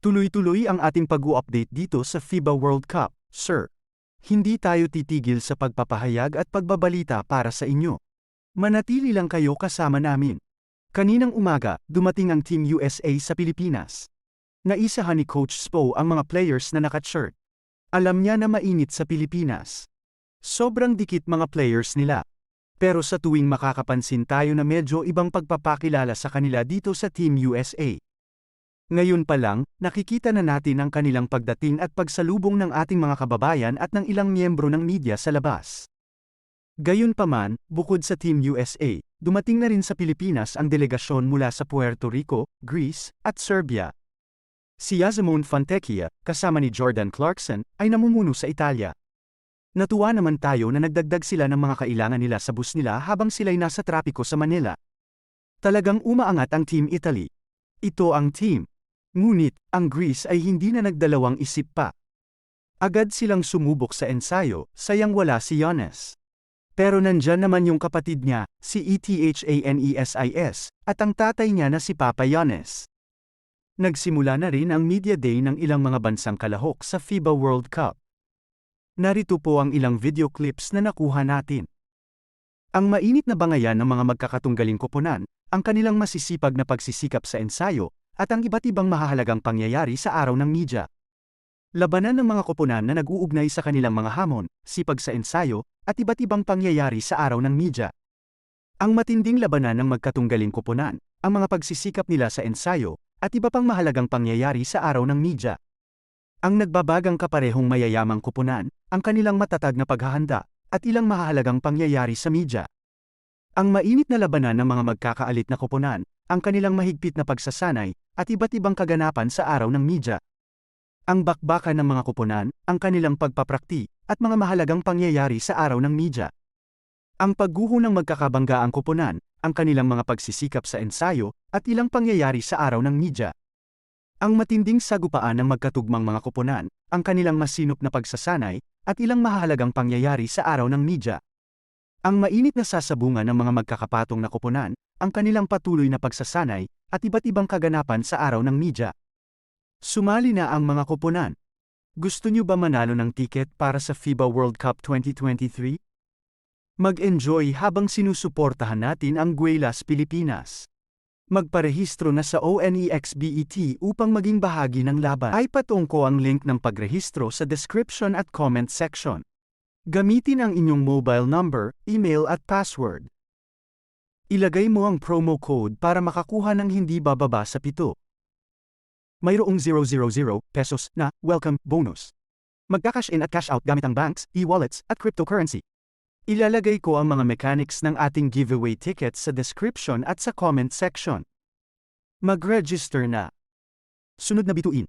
Tuloy-tuloy ang ating pag-u-update dito sa FIBA World Cup, sir. Hindi tayo titigil sa pagpapahayag at pagbabalita para sa inyo. Manatili lang kayo kasama namin. Kaninang umaga, dumating ang Team USA sa Pilipinas. Naisahan ni Coach Spo ang mga players na naka-shirt. Alam niya na mainit sa Pilipinas. Sobrang dikit mga players nila. Pero sa tuwing makakapansin tayo na medyo ibang pagpapakilala sa kanila dito sa Team USA. Ngayon pa lang, nakikita na natin ang kanilang pagdating at pagsalubong ng ating mga kababayan at ng ilang miyembro ng media sa labas. Gayunpaman, bukod sa Team USA, dumating na rin sa Pilipinas ang delegasyon mula sa Puerto Rico, Greece, at Serbia. Si Yazamon Fontecchia, kasama ni Jordan Clarkson, ay namumuno sa Italia. Natuwa naman tayo na nagdagdag sila ng mga kailangan nila sa bus nila habang sila'y nasa trapiko sa Manila. Talagang umaangat ang Team Italy. Ito ang team. Ngunit, ang Greece ay hindi na nagdalawang isip pa. Agad silang sumubok sa ensayo, sayang wala si Yones. Pero nandyan naman yung kapatid niya, si ETHANESIS, at ang tatay niya na si Papa Yones. Nagsimula na rin ang media day ng ilang mga bansang kalahok sa FIBA World Cup. Narito po ang ilang video clips na nakuha natin. Ang mainit na bangayan ng mga magkakatunggaling koponan, ang kanilang masisipag na pagsisikap sa ensayo, at ang iba't ibang mahahalagang pangyayari sa araw ng media. Labanan ng mga koponan na nag-uugnay sa kanilang mga hamon, sipag sa ensayo, at iba't ibang pangyayari sa araw ng media. Ang matinding labanan ng magkatunggaling koponan, ang mga pagsisikap nila sa ensayo, at iba pang mahalagang pangyayari sa araw ng media. Ang nagbabagang kaparehong mayayamang koponan, ang kanilang matatag na paghahanda, at ilang mahalagang pangyayari sa media. Ang mainit na labanan ng mga magkakaalit na koponan, ang kanilang mahigpit na pagsasanay, at iba't ibang kaganapan sa araw ng media. Ang bakbakan ng mga koponan, ang kanilang pagpaprakti, at mga mahalagang pangyayari sa araw ng media. Ang pagguho ng magkakabanggaang koponan, ang kanilang mga pagsisikap sa ensayo, at ilang pangyayari sa araw ng media. Ang matinding sagupaan ng magkatugmang mga koponan, ang kanilang masinop na pagsasanay, at ilang mahalagang pangyayari sa araw ng media. Ang mainit na sasabungan ng mga magkakapatong na koponan, ang kanilang patuloy na pagsasanay, at iba't ibang kaganapan sa araw ng media. Sumali na ang mga koponan. Gusto nyo ba manalo ng tiket para sa FIBA World Cup 2023? Mag-enjoy habang sinusuportahan natin ang Guelas Pilipinas. Magparehistro na sa ONEXBET upang maging bahagi ng laban. Ay patungko ang link ng pagrehistro sa description at comment section. Gamitin ang inyong mobile number, email at password. Ilagay mo ang promo code para makakuha ng hindi bababa sa pito. Mayroong 000 pesos na welcome bonus. Magka-cash in at cash out gamit ang banks, e-wallets, at cryptocurrency. Ilalagay ko ang mga mechanics ng ating giveaway tickets sa description at sa comment section. Mag-register na. Sunod na bituin.